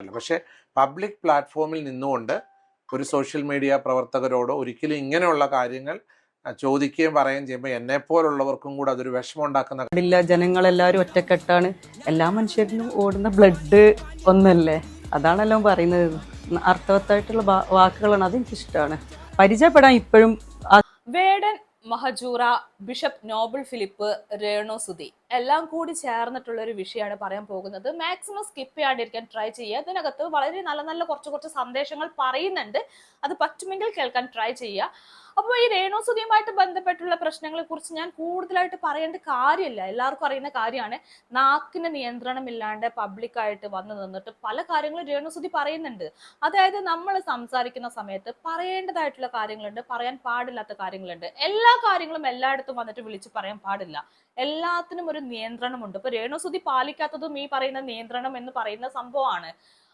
അല്ല പക്ഷെ പബ്ലിക് പ്ലാറ്റ്ഫോമിൽ നിന്നുകൊണ്ട് ഒരു സോഷ്യൽ മീഡിയ പ്രവർത്തകരോടോ ഒരിക്കലും ഇങ്ങനെയുള്ള കാര്യങ്ങൾ ചോദിക്കുകയും പറയുകയും ചെയ്യുമ്പോൾ എന്നെ പോലുള്ളവർക്കും കൂടെ അതൊരു വിഷമം ഉണ്ടാക്കുന്ന ഇല്ല ജനങ്ങളെല്ലാവരും ഒറ്റക്കെട്ടാണ്. എല്ലാ മനുഷ്യരിലും ഓടുന്ന ബ്ലഡ് ഒന്നല്ലേ? അതാണല്ലോ പറയുന്നത്. അർത്ഥവത്തായിട്ടുള്ള വാക്കുകളാണ് വാക്കുകളാണ്. അതെനിക്കിഷ്ടമാണ്. പരിചയപ്പെടാൻ ഇപ്പോഴും Vedan മഹജൂറ bishop Noble Philip Renu Sudhi. എല്ലാം കൂടി ചേർന്നിട്ടുള്ള ഒരു വിഷയമാണ് പറയാൻ പോകുന്നത്. മാക്സിമം സ്കിപ്പ് ചെയ്യാണ്ടിരിക്കാൻ ട്രൈ ചെയ്യുക. അതിനകത്ത് വളരെ നല്ല നല്ല കുറച്ച് കുറച്ച് സന്ദേശങ്ങൾ പറയുന്നുണ്ട്. അത് പറ്റുമെങ്കിൽ കേൾക്കാൻ ട്രൈ ചെയ്യുക. അപ്പോൾ ഈ രേണു സുധിയുമായിട്ട് ബന്ധപ്പെട്ടുള്ള പ്രശ്നങ്ങളെ കുറിച്ച് ഞാൻ കൂടുതലായിട്ട് പറയേണ്ട കാര്യമില്ല. എല്ലാവർക്കും അറിയുന്ന കാര്യമാണ്. നാക്കിന് നിയന്ത്രണമില്ലാണ്ട് പബ്ലിക്കായിട്ട് വന്നു നിന്നിട്ട് പല കാര്യങ്ങളും രേണു സുധി പറയുന്നുണ്ട്. അതായത് നമ്മൾ സംസാരിക്കുന്ന സമയത്ത് പറയേണ്ടതായിട്ടുള്ള കാര്യങ്ങളുണ്ട്. പറയാൻ പാടില്ലാത്ത കാര്യങ്ങളുണ്ട്. എല്ലാ കാര്യങ്ങളും എല്ലായിടത്തും വന്നിട്ട് വിളിച്ച് പറയാൻ പാടില്ല. എല്ലാത്തിനും ഒരു നിയന്ത്രണമുണ്ട്. ഇപ്പൊ രേണുസുതി പാലിക്കാത്തതും ഈ പറയുന്ന നിയന്ത്രണം എന്ന് പറയുന്ന സംഭവമാണ്.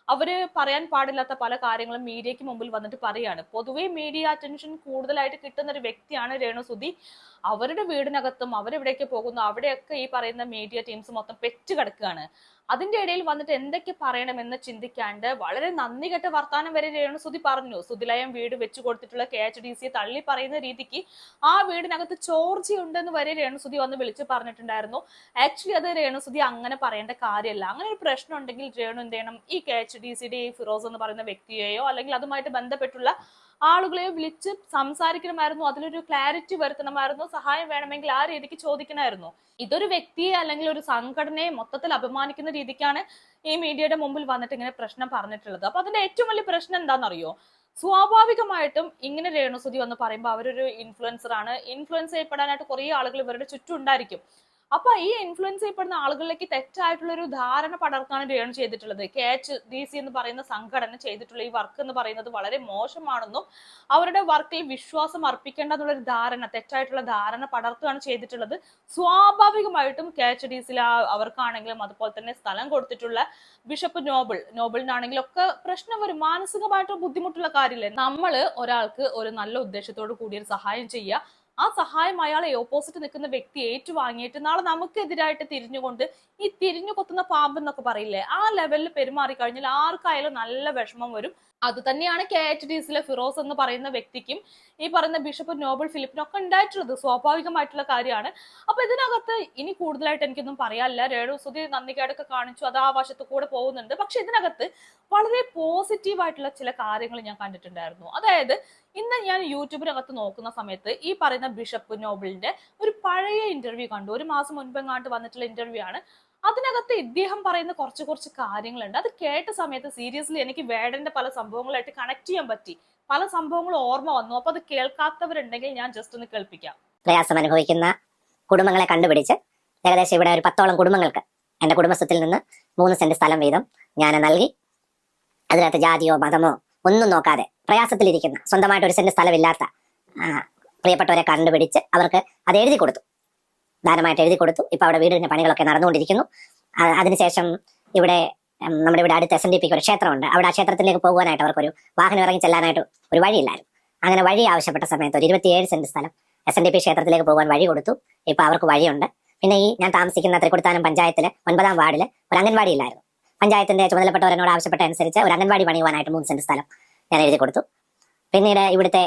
അവർ പറയാൻ പാടില്ലാത്ത പല കാര്യങ്ങളും മീഡിയക്ക് മുമ്പിൽ വന്നിട്ട് പറയാണ്. പൊതുവെ മീഡിയ അറ്റൻഷൻ കൂടുതലായിട്ട് കിട്ടുന്ന ഒരു വ്യക്തിയാണ് രേണുസുതി. അവരുടെ വീടിനകത്തും അവരെവിടേക്ക് പോകുന്നു. അവിടെയൊക്കെ ഈ പറയുന്ന മീഡിയ ടീംസ് മൊത്തം പെറ്റ് കിടക്കുകയാണ്. അതിന്റെ ഇടയിൽ വന്നിട്ട് എന്തൊക്കെ പറയണമെന്ന് ചിന്തിക്കാണ്ട് വളരെ നന്ദി കെട്ട വർത്താനം വരെ രേണുസുതി പറഞ്ഞു. സുതിലയം വീട് വെച്ചു കൊടുത്തിട്ടുള്ള കെ എച്ച് ഡി സിയെ തള്ളി പറയുന്ന രീതിക്ക് ആ വീടിനകത്ത് ചോർച്ച ഉണ്ടെന്ന് വരെ രേണുസുതി വന്ന് വിളിച്ചു പറഞ്ഞിട്ടുണ്ടായിരുന്നു. ആക്ച്വലി അത് രേണുസുതി അങ്ങനെ പറയേണ്ട കാര്യമല്ല അങ്ങനെ ഒരു പ്രശ്നം ഉണ്ടെങ്കിൽ രേണു എന്ത് ചെയ്യണം? ഈ കെ എച്ച് ഡി സിയുടെ ഈ ഫിറോസ് എന്ന് പറയുന്ന വ്യക്തിയെയോ അല്ലെങ്കിൽ അതുമായിട്ട് ബന്ധപ്പെട്ടുള്ള ആളുകളെയോ വിളിച്ച് സംസാരിക്കണമായിരുന്നു അതിലൊരു ക്ലാരിറ്റി വരുത്തണമായിരുന്നു സഹായം വേണമെങ്കിൽ ആ രീതിക്ക് ചോദിക്കണമായിരുന്നു. ഇതൊരു വ്യക്തിയെ അല്ലെങ്കിൽ ഒരു സംഘടനയെ മൊത്തത്തിൽ അപമാനിക്കുന്ന രീതിക്കാണ് ഈ മീഡിയയുടെ മുമ്പിൽ വന്നിട്ട് ഇങ്ങനെ പ്രശ്നം പറഞ്ഞിട്ടുള്ളത്. അപ്പൊ അതിന്റെ ഏറ്റവും വലിയ പ്രശ്നം എന്താണെന്നറിയോ? സ്വാഭാവികമായിട്ടും ഇങ്ങനെ രേണുസുതി വന്ന് പറയുമ്പോൾ അവരൊരു ഇൻഫ്ലുവൻസർ ആണ്. ഇൻഫ്ലുവൻസ് ചെയ്യപ്പെടാനായിട്ട് കുറേ ആളുകൾ ഇവരുടെ ചുറ്റും ഉണ്ടായിരിക്കും. അപ്പൊ ഈ ഇൻഫ്ലുവൻസ് ചെയ്യപ്പെടുന്ന ആളുകളിലേക്ക് തെറ്റായിട്ടുള്ള ഒരു ധാരണ പടർക്കാണ് ഡേൺ ചെയ്തിട്ടുള്ളത്. കെ എച്ച് ഡി സി എന്ന് പറയുന്ന സംഘടന ചെയ്തിട്ടുള്ള ഈ വർക്ക് എന്ന് പറയുന്നത് വളരെ മോശമാണെന്നും അവരുടെ വർക്കിൽ വിശ്വാസം അർപ്പിക്കേണ്ട എന്നുള്ള ഒരു ധാരണ തെറ്റായിട്ടുള്ള ധാരണ പടർത്തുകയാണ് ചെയ്തിട്ടുള്ളത്. സ്വാഭാവികമായിട്ടും കെ എച്ച് ഡി സിയിൽ അവർക്കാണെങ്കിലും അതുപോലെ തന്നെ സ്ഥലം കൊടുത്തിട്ടുള്ള ബിഷപ്പ് നോബിൾ നോബിളിനാണെങ്കിലും ഒക്കെ പ്രശ്നം വരും. മാനസികമായിട്ട് ബുദ്ധിമുട്ടുള്ള കാര്യമില്ലേ? നമ്മൾ ഒരാൾക്ക് ഒരു നല്ല ഉദ്ദേശത്തോട് കൂടി സഹായം ചെയ്യുക. ആ സഹായം അയാളെ ഓപ്പോസിറ്റ് നിൽക്കുന്ന വ്യക്തി ഏറ്റുവാങ്ങിയിട്ട് നാളെ നമുക്കെതിരായിട്ട് തിരിഞ്ഞുകൊണ്ട് ഈ തിരിഞ്ഞു കൊത്തുന്ന പാമ്പ് എന്നൊക്കെ പറയില്ലേ ആ ലെവലിൽ പെരുമാറി കഴിഞ്ഞാൽ ആർക്കായാലും നല്ല വിഷമം വരും. അത് തന്നെയാണ് കെ എച്ച് ഡി സിയിലെ ഫിറോസ് എന്ന് പറയുന്ന വ്യക്തിക്കും ഈ പറയുന്ന ബിഷപ്പ് നോബൽ ഫിലിപ്പിനൊക്കെ ഉണ്ടായിട്ടുള്ളത്. സ്വാഭാവികമായിട്ടുള്ള കാര്യമാണ്. അപ്പൊ ഇതിനകത്ത് ഇനി കൂടുതലായിട്ട് എനിക്കൊന്നും പറയാനില്ല. രേണു സുധി നന്ദികേടൊക്കെ കാണിച്ചു. അത് ആ വശത്ത് കൂടെ പോകുന്നുണ്ട്. പക്ഷെ ഇതിനകത്ത് വളരെ പോസിറ്റീവ് ആയിട്ടുള്ള ചില കാര്യങ്ങൾ ഞാൻ കണ്ടിട്ടുണ്ടായിരുന്നു. അതായത് ഇന്ന് ഞാൻ യൂട്യൂബിനകത്ത് നോക്കുന്ന സമയത്ത് ഈ പറയുന്ന ബിഷപ്പ് നോബിളിന്റെ ഒരു പഴയ ഇന്റർവ്യൂ കണ്ടു. ഒരു മാസം മുൻപെങ്ങാണ്ട് വന്നിട്ടുള്ള ഇന്റർവ്യൂ ആണ്. അതിനകത്ത് ഇദ്ദേഹം പറയുന്ന കുറച്ച് കുറച്ച് കാര്യങ്ങളുണ്ട്. അത് കേട്ട സമയത്ത് സീരിയസ്ലി എനിക്ക് വേടന്റെ പല സംഭവങ്ങളായിട്ട് കണക്ട് ചെയ്യാൻ പറ്റി. പല സംഭവങ്ങളും ഓർമ്മ വന്നു. അപ്പൊ അത് കേൾക്കാത്തവരുണ്ടെങ്കിൽ ഞാൻ ജസ്റ്റ് ഒന്ന് കേൾപ്പിക്കാം. പ്രയാസം അനുഭവിക്കുന്ന കുടുംബങ്ങളെ കണ്ടുപിടിച്ച് ഏകദേശം ഇവിടെ ഒരു പത്തോളം കുടുംബങ്ങൾക്ക് എന്റെ കുടുംബത്തിൽ നിന്ന് മൂന്ന് സെന്റ് സ്ഥലം വീതം ഞാൻ നൽകി. അതിനകത്ത് ജാതിയോ മതമോ ഒന്നും നോക്കാതെ പ്രയാസത്തിലിരിക്കുന്ന സ്വന്തമായിട്ട് ഒരു സെന്റ് സ്ഥലമില്ലാത്ത പ്രിയപ്പെട്ടവരെ കണ്ടുപിടിച്ച് അവർക്ക് അത് എഴുതി കൊടുത്തു. ദാനമായിട്ട് എഴുതി കൊടുത്തു. ഇപ്പൊ അവിടെ വീടിന്റെ പണികളൊക്കെ നടന്നുകൊണ്ടിരിക്കുന്നു. അതിനുശേഷം ഇവിടെ നമ്മുടെ ഇവിടെ അടുത്ത് എസ് എൻ ഡി പിക്ക് ഒരു ക്ഷേത്രമുണ്ട്. അവിടെ ആ ക്ഷേത്രത്തിലേക്ക് പോകാനായിട്ട് അവർക്കൊരു വാഹനം ഇറങ്ങി ചെല്ലാനായിട്ട് ഒരു വഴിയില്ലായിരുന്നു. അങ്ങനെ വഴി ആവശ്യപ്പെട്ട സമയത്ത് ഒരു ഇരുപത്തിയേഴ് സെന്റ് സ്ഥലം എസ് എൻ ഡി പി ക്ഷേത്രത്തിലേക്ക് പോകാൻ വഴി കൊടുത്തു. ഇപ്പൊ അവർക്ക് വഴിയുണ്ട്. പിന്നെ ഈ ഞാൻ താമസിക്കുന്ന തൃക്കുടുത്താനം പഞ്ചായത്തിലെ ഒൻപതാം വാർഡിൽ ഒരു അംഗൻവാടി ഇല്ലായിരുന്നു പഞ്ചായത്തിന്റെ ചുമതലപ്പെട്ടവരെന്നോട് ആവശ്യപ്പെട്ട അനുസരിച്ച് ഒരു അംഗൻവാടി പണിയുവാനായിട്ട് മൂന്ന് സെന്റ് സ്ഥലം ഞാൻ എഴുതി കൊടുത്തു. പിന്നീട് ഇവിടുത്തെ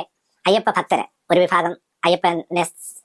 അയ്യപ്പ ഭക്തരെ ഒരു വിഭാഗം അയ്യപ്പനെ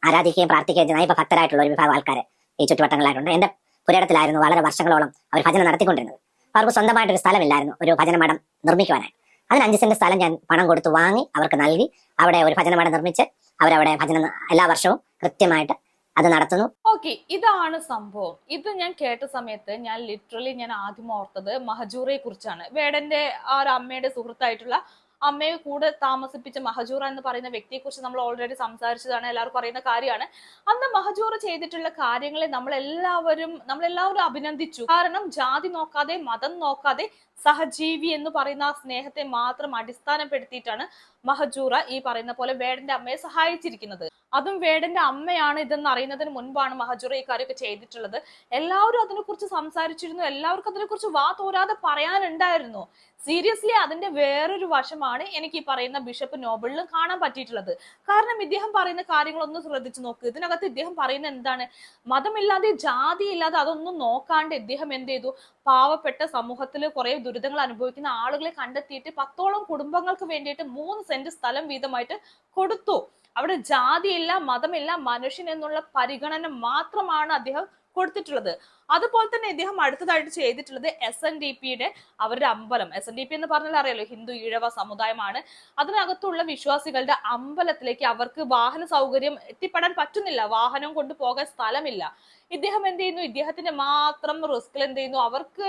ആരാധിക്കുകയും പ്രാർത്ഥിക്കുകയും ചെയ്യുന്ന അയ്യപ്പ ഭക്തരായിട്ടുള്ള ഒരു വിഭാഗം ആൾക്കാർ ഈ ചുറ്റുവട്ടങ്ങളിലായിട്ടുണ്ട്. എന്റെ പുരയിടത്തിലായിരുന്നു വളരെ വർഷങ്ങളോളം അവർ ഭജന നടത്തിക്കൊണ്ടിരുന്നത്. അവർക്ക് സ്വന്തമായിട്ട് ഒരു സ്ഥലമില്ലായിരുന്നു ഒരു ഭജന മഠം നിർമ്മിക്കുവാനായി അതിന് അഞ്ച് സെന്റ് സ്ഥലം ഞാൻ പണം കൊടുത്തു വാങ്ങി അവർക്ക് നൽകി. അവിടെ ഒരു ഭജന മഠം നിർമ്മിച്ച് അവരവിടെ ഭജന എല്ലാ വർഷവും കൃത്യമായിട്ട് അത് നടത്തുന്നു. ഓക്കെ ഇതാണ് സംഭവം. ഇത് ഞാൻ കേട്ട സമയത്ത് ഞാൻ ലിറ്ററലി ഞാൻ ആദ്യം ഓർത്തത് മഹജൂറയെ കുറിച്ചാണ്. വേടന്റെ ആ ഒരു അമ്മയുടെ സുഹൃത്തായിട്ടുള്ള അമ്മയെ കൂടെ താമസിപ്പിച്ച മഹജൂറ എന്ന് പറയുന്ന വ്യക്തിയെ കുറിച്ച് നമ്മൾ ഓൾറെഡി സംസാരിച്ചതാണ് എല്ലാവർക്കും അറിയുന്ന കാര്യമാണ്. അന്ന് മഹജൂറ ചെയ്തിട്ടുള്ള കാര്യങ്ങളെ നമ്മൾ എല്ലാവരും നമ്മൾ എല്ലാവരും അഭിനന്ദിച്ചു. കാരണം ജാതി നോക്കാതെ മതം നോക്കാതെ സഹജീവി എന്ന് പറയുന്ന ആ സ്നേഹത്തെ മാത്രം അടിസ്ഥാനപ്പെടുത്തിയിട്ടാണ് മഹജൂറ ഈ പറയുന്ന പോലെ വേടന്റെ അമ്മയെ സഹായിച്ചിരിക്കുന്നത്. അതും വേടന്റെ അമ്മയാണ് ഇതെന്ന് അറിയുന്നതിന് മുൻപാണ് മഹജൂറ ഈ കാര്യമൊക്കെ ചെയ്തിട്ടുള്ളത്. എല്ലാവരും അതിനെക്കുറിച്ച് സംസാരിച്ചിരുന്നു. എല്ലാവർക്കും അതിനെക്കുറിച്ച് വാ തോരാതെ പറയാനുണ്ടായിരുന്നു. സീരിയസ്ലി അതിന്റെ വേറൊരു വശമാണ് എനിക്ക് ഈ പറയുന്ന ബിഷപ്പ് നോബിളിലും കാണാൻ പറ്റിയിട്ടുള്ളത്. കാരണം ഇദ്ദേഹം പറയുന്ന കാര്യങ്ങളൊന്ന് ശ്രദ്ധിച്ചു നോക്ക്. ഇതിനകത്ത് ഇദ്ദേഹം പറയുന്ന എന്താണ്? മതമില്ലാതെ ജാതി ഇല്ലാതെ അതൊന്നും നോക്കാണ്ട് ഇദ്ദേഹം എന്ത് ചെയ്തു? പാവപ്പെട്ട സമൂഹത്തിൽ കുറെ ദുരിതങ്ങൾ അനുഭവിക്കുന്ന ആളുകളെ കണ്ടെത്തിയിട്ട് പത്തോളം കുടുംബങ്ങൾക്ക് വേണ്ടിയിട്ട് മൂന്ന് സെന്റ് സ്ഥലം വീതമായിട്ട് കൊടുത്തു. അവിടെ ജാതിയില്ല മതമില്ല മനുഷ്യൻ എന്നുള്ള പരിഗണന മാത്രമാണ് അദ്ദേഹം കൊടുത്തിട്ടുള്ളത്. അതുപോലെ തന്നെ ഇദ്ദേഹം അടുത്തതായിട്ട് ചെയ്തിട്ടുള്ളത് എസ് എൻ ഡി പിയുടെ അവരുടെ അമ്പലം. എസ് എൻ ഡി പി എന്ന് പറഞ്ഞാൽ അറിയാലോ ഹിന്ദു ഈഴവ സമുദായമാണ്. അതിനകത്തുള്ള വിശ്വാസികളുടെ അമ്പലത്തിലേക്ക് അവർക്ക് വാഹന സൗകര്യം എത്തിപ്പെടാൻ പറ്റുന്നില്ല. വാഹനം കൊണ്ട് പോകാൻ സ്ഥലമില്ല. ഇദ്ദേഹം എന്ത് ചെയ്യുന്നു? ഇദ്ദേഹത്തിന്റെ മാത്രം റിസ്കിൽ എന്ത് ചെയ്യുന്നു? അവർക്ക്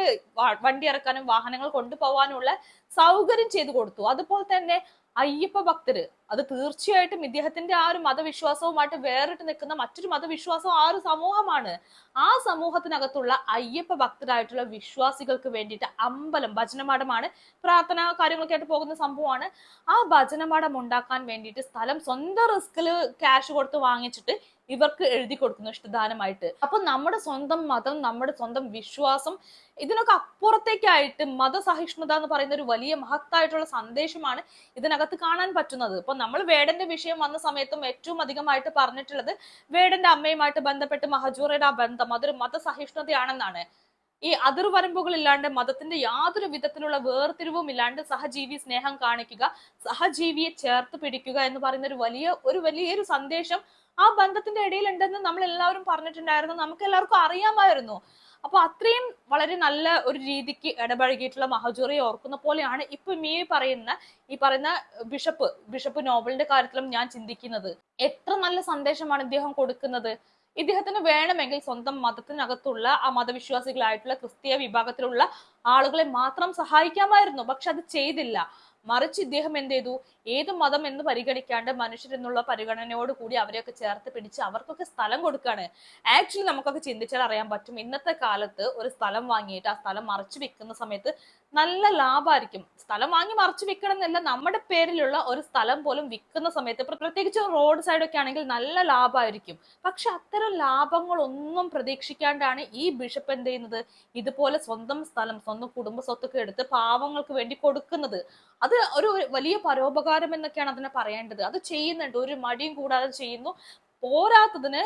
വണ്ടി ഇറക്കാനും വാഹനങ്ങൾ കൊണ്ടുപോകാനുള്ള സൗകര്യം ചെയ്തു കൊടുത്തു. അതുപോലെ തന്നെ അയ്യപ്പ ഭക്തര്. അത് തീർച്ചയായിട്ടും ഇദ്ദേഹത്തിന്റെ ആ ഒരു മതവിശ്വാസവുമായിട്ട് വേറിട്ട് നിൽക്കുന്ന മറ്റൊരു മതവിശ്വാസം ആ ഒരു സമൂഹമാണ്. ആ സമൂഹത്തിനകത്തുള്ള അയ്യപ്പ ഭക്തരായിട്ടുള്ള വിശ്വാസികൾക്ക് വേണ്ടിയിട്ട് അമ്പലം ഭജനമാഠമാണ് പ്രാർത്ഥന കാര്യങ്ങളൊക്കെ ആയിട്ട് പോകുന്ന സംഭവമാണ്. ആ ഭജനമാഠം ഉണ്ടാക്കാൻ വേണ്ടിയിട്ട് സ്ഥലം സ്വന്തം റിസ്കിൽ ക്യാഷ് കൊടുത്ത് വാങ്ങിച്ചിട്ട് ഇവർക്ക് എഴുതി കൊടുക്കുന്നു ഇഷ്ടദാനമായിട്ട്. അപ്പൊ നമ്മുടെ സ്വന്തം മതം നമ്മുടെ സ്വന്തം വിശ്വാസം ഇതിനൊക്കെ അപ്പുറത്തേക്കായിട്ട് മതസഹിഷ്ണുത എന്ന് പറയുന്ന ഒരു വലിയ മഹത്തായിട്ടുള്ള സന്ദേശമാണ് ഇതിനകത്ത് കാണാൻ പറ്റുന്നത്. ഇപ്പൊ നമ്മൾ വേടന്റെ വിഷയം വന്ന സമയത്തും ഏറ്റവും അധികമായിട്ട് പറഞ്ഞിട്ടുള്ളത് വേടന്റെ അമ്മയുമായിട്ട് ബന്ധപ്പെട്ട് മഹജൂറയുടെ ആ ബന്ധം അതൊരു മതസഹിഷ്ണുതയാണെന്നാണ്. ഈ അതിർവരമ്പുകൾ ഇല്ലാണ്ട് മതത്തിന്റെ യാതൊരു വിധത്തിലുള്ള വേർതിരിവും ഇല്ലാണ്ട് സഹജീവി സ്നേഹം കാണിക്കുക സഹജീവിയെ ചേർത്ത് പിടിക്കുക എന്ന് പറയുന്ന ഒരു വലിയ ഒരു വലിയൊരു സന്ദേശം ആ ബന്ധത്തിന്റെ ഇടയിലുണ്ടെന്ന് നമ്മൾ എല്ലാവരും പറഞ്ഞിട്ടുണ്ടായിരുന്നു. നമുക്ക് എല്ലാവർക്കും അറിയാമായിരുന്നു. അപ്പൊ അത്രയും വളരെ നല്ല ഒരു രീതിക്ക് ഇടപഴകിയിട്ടുള്ള മഹജൂറിയെ ഓർക്കുന്ന പോലെയാണ് ഇപ്പൊ മീ പറയുന്ന ഈ പറയുന്ന ബിഷപ്പ് ബിഷപ്പ് നോവലിന്റെ കാര്യത്തിലും ഞാൻ ചിന്തിക്കുന്നത്. എത്ര നല്ല സന്ദേശമാണ് ഇദ്ദേഹം കൊടുക്കുന്നത്. ഇദ്ദേഹത്തിന് വേണമെങ്കിൽ സ്വന്തം മതത്തിനകത്തുള്ള ആ മതവിശ്വാസികളായിട്ടുള്ള ക്രിസ്തീയ വിഭാഗത്തിലുള്ള ആളുകളെ മാത്രം സഹായിക്കാമായിരുന്നു. പക്ഷെ അത് ചെയ്തില്ല. മറിച്ച് ഇദ്ദേഹം എന്ത് ചെയ്തു? ഏത് മതം എന്ന് പരിഗണിക്കാണ്ട് മനുഷ്യരെന്നുള്ള പരിഗണനയോട് കൂടി അവരെയൊക്കെ ചേർത്ത് പിടിച്ച് അവർക്കൊക്കെ സ്ഥലം കൊടുക്കുകയാണ് ആക്ച്വലി നമുക്കൊക്കെ ചിന്തിച്ചാൽ അറിയാൻ പറ്റും ഇന്നത്തെ കാലത്ത് ഒരു സ്ഥലം വാങ്ങിയിട്ട് ആ സ്ഥലം മറിച്ച് വിൽക്കുന്ന സമയത്ത് നല്ല ലാഭമായിരിക്കും സ്ഥലം വാങ്ങി മറച്ചു വിൽക്കണം എന്നല്ല നമ്മുടെ പേരിലുള്ള ഒരു സ്ഥലം പോലും വിൽക്കുന്ന സമയത്ത് പ്ര- പ്രത്യേകിച്ച് റോഡ് സൈഡൊക്കെ ആണെങ്കിൽ നല്ല ലാഭമായിരിക്കും പക്ഷെ അത്തരം ലാഭങ്ങളൊന്നും പ്രതീക്ഷിക്കാണ്ടാണ് ഈ ബിഷപ്പ് എന്ത് ചെയ്യുന്നത്? ഇതുപോലെ സ്വന്തം സ്ഥലം സ്വന്തം കുടുംബ സ്വത്തൊക്കെ എടുത്ത് പാവങ്ങൾക്ക് വേണ്ടി കൊടുക്കുന്നത്. അത് ഒരു വലിയ പരോപകാരം എന്നൊക്കെയാണ് അതിനെ പറയേണ്ടത്. അത് ചെയ്യുന്നുണ്ട്. ഒരു മടിയും കൂടാതെ ചെയ്യുന്നു. പോരാത്തതിന്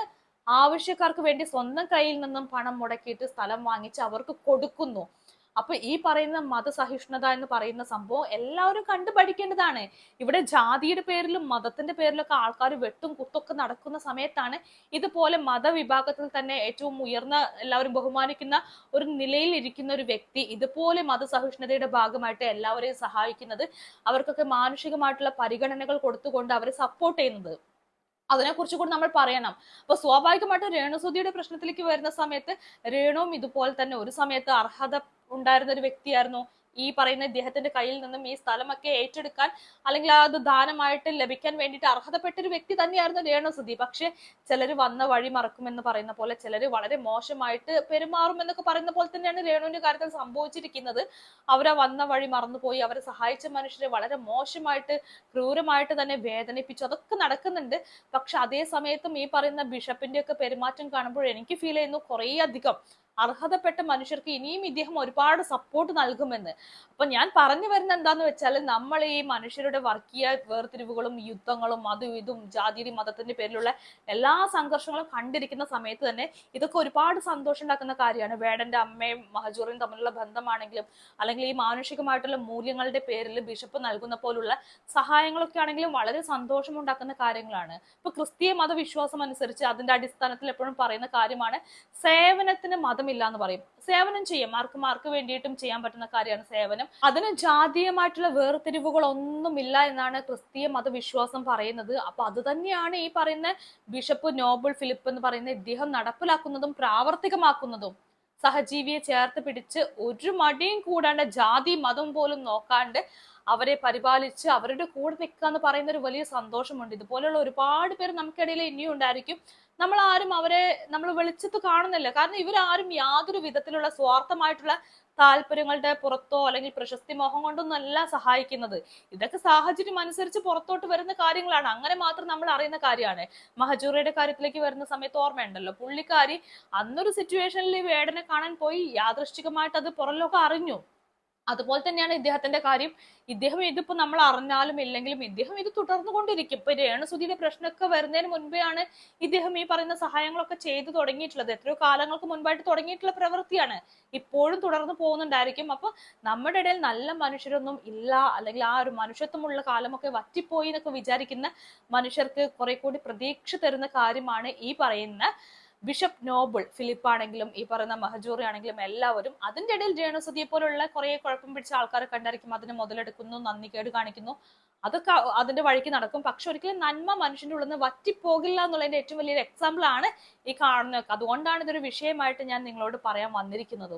ആവശ്യക്കാർക്ക് വേണ്ടി സ്വന്തം കയ്യിൽ നിന്നും പണം മുടക്കിയിട്ട് സ്ഥലം വാങ്ങിച്ച് അവർക്ക് കൊടുക്കുന്നു. അപ്പൊ ഈ പറയുന്ന മതസഹിഷ്ണുത എന്ന് പറയുന്ന സംഭവം എല്ലാവരും കണ്ടു പഠിക്കേണ്ടതാണ്. ഇവിടെ ജാതിയുടെ പേരിലും മതത്തിന്റെ പേരിലൊക്കെ ആൾക്കാർ വെട്ടും കുത്തൊക്കെ നടക്കുന്ന സമയത്താണ് ഇതുപോലെ മതവിഭാഗത്തിൽ തന്നെ ഏറ്റവും ഉയർന്ന എല്ലാവരും ബഹുമാനിക്കുന്ന ഒരു നിലയിൽ ഇരിക്കുന്ന ഒരു വ്യക്തി ഇതുപോലെ മതസഹിഷ്ണുതയുടെ ഭാഗമായിട്ട് എല്ലാവരെയും സഹായിക്കുന്നത് അവർക്കൊക്കെ മാനുഷികമായിട്ടുള്ള പരിഗണനകൾ കൊടുത്തുകൊണ്ട് അവരെ സപ്പോർട്ട് ചെയ്യുന്നത്. അതിനെക്കുറിച്ച് കൂടി നമ്മൾ പറയണം. അപ്പൊ സ്വാഭാവികമായിട്ടും രേണുസുതിയുടെ പ്രശ്നത്തിലേക്ക് വരുന്ന സമയത്ത് രേണുവും ഇതുപോലെ തന്നെ ഒരു സമയത്ത് അർഹത ഉണ്ടായിരുന്ന ഒരു വ്യക്തിയായിരുന്നു. ഈ പറയുന്ന ഇദ്ദേഹത്തിന്റെ കയ്യിൽ നിന്നും ഈ സ്ഥലമൊക്കെ ഏറ്റെടുക്കാൻ അല്ലെങ്കിൽ അത് ദാനമായിട്ട് ലഭിക്കാൻ വേണ്ടിയിട്ട് അർഹതപ്പെട്ട ഒരു വ്യക്തി തന്നെയായിരുന്നു രേണുസുതി പക്ഷെ ചിലർ വന്ന വഴി മറക്കുമെന്ന് പറയുന്ന പോലെ ചിലർ വളരെ മോശമായിട്ട് പെരുമാറും എന്നൊക്കെ പറയുന്ന പോലെ തന്നെയാണ് രേണുവിന്റെ കാര്യത്തിൽ സംഭവിച്ചിരിക്കുന്നത്. അവരെ വന്ന വഴി മറന്നുപോയി. അവരെ സഹായിച്ച മനുഷ്യരെ വളരെ മോശമായിട്ട് ക്രൂരമായിട്ട് തന്നെ വേദനിപ്പിച്ചു. അതൊക്കെ നടക്കുന്നുണ്ട്. പക്ഷെ അതേ സമയത്തും ഈ പറയുന്ന ബിഷപ്പിന്റെ ഒക്കെ പെരുമാറ്റം കാണുമ്പോൾ എനിക്ക് ഫീൽ ചെയ്യുന്നു കുറേ അധികം അർഹതപ്പെട്ട മനുഷ്യർക്ക് ഇനിയും ഇദ്ദേഹം ഒരുപാട് സപ്പോർട്ട് നൽകുമെന്ന്. അപ്പൊ ഞാൻ പറഞ്ഞു വരുന്ന എന്താന്ന് വെച്ചാൽ നമ്മൾ ഈ മനുഷ്യരുടെ വർഗീയ വേർതിരിവുകളും യുദ്ധങ്ങളും അതും ഇതും ജാതിയുടെ മതത്തിന്റെ പേരിലുള്ള എല്ലാ സംഘർഷങ്ങളും കണ്ടിരിക്കുന്ന സമയത്ത് തന്നെ ഇതൊക്കെ ഒരുപാട് സന്തോഷം ഉണ്ടാക്കുന്ന കാര്യമാണ്. വേടന്റെ അമ്മയും മഹജൂറിനും തമ്മിലുള്ള ബന്ധമാണെങ്കിലും അല്ലെങ്കിൽ ഈ മാനുഷികമായിട്ടുള്ള മൂല്യങ്ങളുടെ പേരിൽ ബിഷപ്പ് നൽകുന്ന പോലുള്ള സഹായങ്ങളൊക്കെ ആണെങ്കിലും വളരെ സന്തോഷം ഉണ്ടാക്കുന്ന കാര്യങ്ങളാണ്. ഇപ്പൊ ക്രിസ്തീയ മതവിശ്വാസം അനുസരിച്ച് അതിന്റെ അടിസ്ഥാനത്തിൽ എപ്പോഴും പറയുന്ന കാര്യമാണ് സേവനത്തിന് മതമില്ല എന്ന് പറയും. സേവനം ചെയ്യാം. ആർക്കും ആർക്ക് വേണ്ടിയിട്ടും ചെയ്യാൻ പറ്റുന്ന കാര്യമാണ് സേവനം. അതിന് ജാതീയമായിട്ടുള്ള വേർതിരിവുകളൊന്നുമില്ല എന്നാണ് ക്രിസ്തീയ മതവിശ്വാസം പറയുന്നത്. അപ്പൊ അത് തന്നെയാണ് ഈ പറയുന്ന ബിഷപ്പ് നോബിൾ ഫിലിപ്പ് എന്ന് പറയുന്ന ഇദ്ദേഹം നടപ്പിലാക്കുന്നതും പ്രാവർത്തികമാക്കുന്നതും. സഹജീവിയെ ചേർത്ത് പിടിച്ച് ഒരു മടിയും കൂടാണ്ട് ജാതി മതം പോലും നോക്കാണ്ട് അവരെ പരിപാലിച്ച് അവരുടെ കൂടെ നിൽക്കുക എന്ന് പറയുന്ന ഒരു വലിയ സന്തോഷമുണ്ട്. ഇതുപോലെയുള്ള ഒരുപാട് പേര് നമുക്കിടയിൽ ഇനിയും ഉണ്ടായിരിക്കും. നമ്മൾ ആരും അവരെ നമ്മൾ വെളിച്ചത്ത് കാണുന്നില്ല. കാരണം ഇവരാരും യാതൊരു വിധത്തിലുള്ള സ്വാർത്ഥമായിട്ടുള്ള താല്പര്യങ്ങളുടെ പുറത്തോ അല്ലെങ്കിൽ പ്രശസ്തി മോഹം കൊണ്ടൊന്നും അല്ല സഹായിക്കുന്നത്. ഇതൊക്കെ സാഹചര്യം അനുസരിച്ച് പുറത്തോട്ട് വരുന്ന കാര്യങ്ങളാണ്. അങ്ങനെ മാത്രം നമ്മൾ അറിയുന്ന കാര്യമാണ്. മഹജൂറയുടെ കാര്യത്തിലേക്ക് വരുന്ന സമയത്ത് ഓർമ്മയുണ്ടല്ലോ. പുള്ളിക്കാരി അന്നൊരു സിറ്റുവേഷനിൽ വേടനെ കാണാൻ പോയി. യാദൃശ്ചികമായിട്ട് അത് പുറം അറിഞ്ഞു. അതുപോലെ തന്നെയാണ് ഇദ്ദേഹത്തിന്റെ കാര്യം. ഇദ്ദേഹം ഇതിപ്പോ നമ്മൾ അറിഞ്ഞാലും ഇല്ലെങ്കിലും ഇദ്ദേഹം ഇത് തുടർന്നു കൊണ്ടിരിക്കും ഇപ്പൊ രേണുസുതിയുടെ പ്രശ്നമൊക്കെ വരുന്നതിന് മുൻപേ ആണ് ഇദ്ദേഹം ഈ പറയുന്ന സഹായങ്ങളൊക്കെ ചെയ്തു തുടങ്ങിയിട്ടുള്ളത്. എത്രയോ കാലങ്ങൾക്ക് മുൻപായിട്ട് തുടങ്ങിയിട്ടുള്ള പ്രവൃത്തിയാണ്. ഇപ്പോഴും തുടർന്നു പോകുന്നുണ്ടായിരിക്കും. അപ്പൊ നമ്മുടെ ഇടയിൽ നല്ല മനുഷ്യരൊന്നും ഇല്ല. അല്ലെങ്കിൽ ആ ഒരു മനുഷ്യത്വമുള്ള കാലമൊക്കെ വറ്റിപ്പോയി എന്നൊക്കെ വിചാരിക്കുന്ന മനുഷ്യർക്ക് കുറെ കൂടി പ്രതീക്ഷ തരുന്ന കാര്യമാണ് ഈ പറയുന്ന ബിഷപ്പ് നോബിൾ ഫിലിപ്പ് ആണെങ്കിലും ഈ പറയുന്ന മഹജൂറി ആണെങ്കിലും എല്ലാവരും അതിന്റെ ഇടയിൽ രേണുസുതിയെ പോലുള്ള കുറെ കുഴപ്പം പിടിച്ച ആൾക്കാരെ കണ്ടായിരിക്കും അതിന് മുതലെടുക്കുന്നു നന്ദി കേട് കാണിക്കുന്നു. അതൊക്കെ അതിന്റെ വഴിക്ക് നടക്കും. പക്ഷെ ഒരിക്കലും നന്മ മനുഷ്യന്റെ ഉള്ളിൽ നിന്ന് വറ്റിപ്പോകില്ല എന്നുള്ളതിന്റെ ഏറ്റവും വലിയൊരു എക്സാമ്പിൾ ആണ് ഈ കാണുന്നത്. അതുകൊണ്ടാണ് ഇതൊരു വിഷയമായിട്ട് ഞാൻ നിങ്ങളോട് പറയാൻ വന്നിരിക്കുന്നത്.